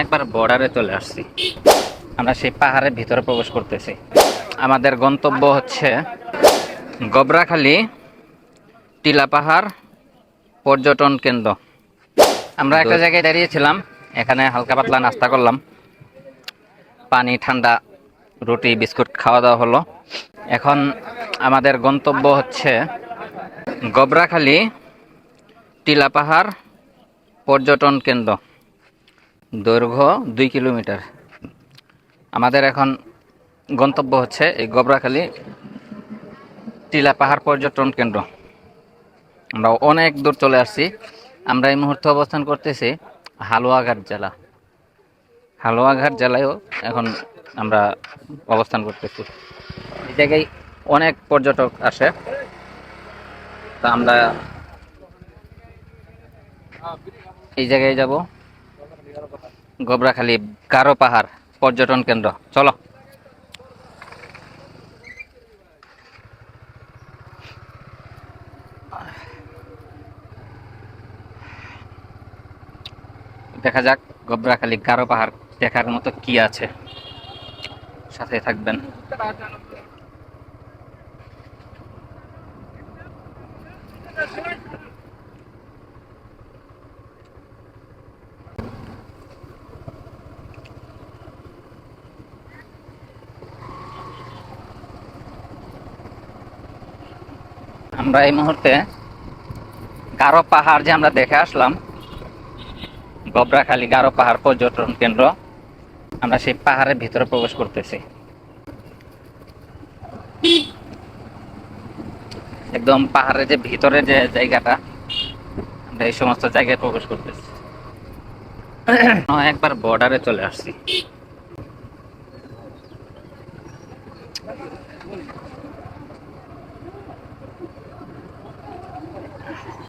একবার বর্ডারে চলে আসছি। আমরা সেই পাহাড়ের ভিতরে প্রবেশ করতেছি। আমাদের গন্তব্য হচ্ছে গবরাখালী টিলা পাহাড় পর্যটন কেন্দ্র। আমরা একটা জায়গায় দাঁড়িয়েছিলাম এখানে হালকা পাতলা নাস্তা করলাম। পানি ঠান্ডা রুটি বিস্কুট খাওয়া দাওয়া হলো। এখন আমাদের গন্তব্য হচ্ছে গবরাখালী টিলা পাহাড় পর্যটন কেন্দ্র। দৈর্ঘ্য দুই কিলোমিটার। আমাদের এখন গন্তব্য হচ্ছে এই গবরাখালী টিলা পাহাড় পর্যটন কেন্দ্র। আমরা অনেক দূর চলে আসছি। আমরা এই মুহূর্তে অবস্থান করতেছি হালুয়াঘাট জেলা। হালুয়াঘাট জেলায়ও এখন আমরা অবস্থান করতেছি। এই জায়গায় অনেক পর্যটক আসে। তা আমরা এই জায়গায় যাব। গোবরাখালী গারো পাহাড় পর্যটন কেন্দ্র। চলো। দেখা যাক গোবরাখালী গারো পাহাড় দেখার মতো কি আছে। সাথে থাকবেন। আমরা এই মুহূর্তে গারো পাহাড় যে আমরা দেখে আসলাম, গবরাখালী গারো পাহাড় পর্যটন কেন্দ্র, আমরা সেই পাহাড়ের ভিতরে প্রবেশ করতেছি। একদম পাহাড়ের যে ভিতরে যে জায়গাটা, আমরা এই সমস্ত জায়গায় প্রবেশ করতেছি। একবার বর্ডারে চলে আসছি।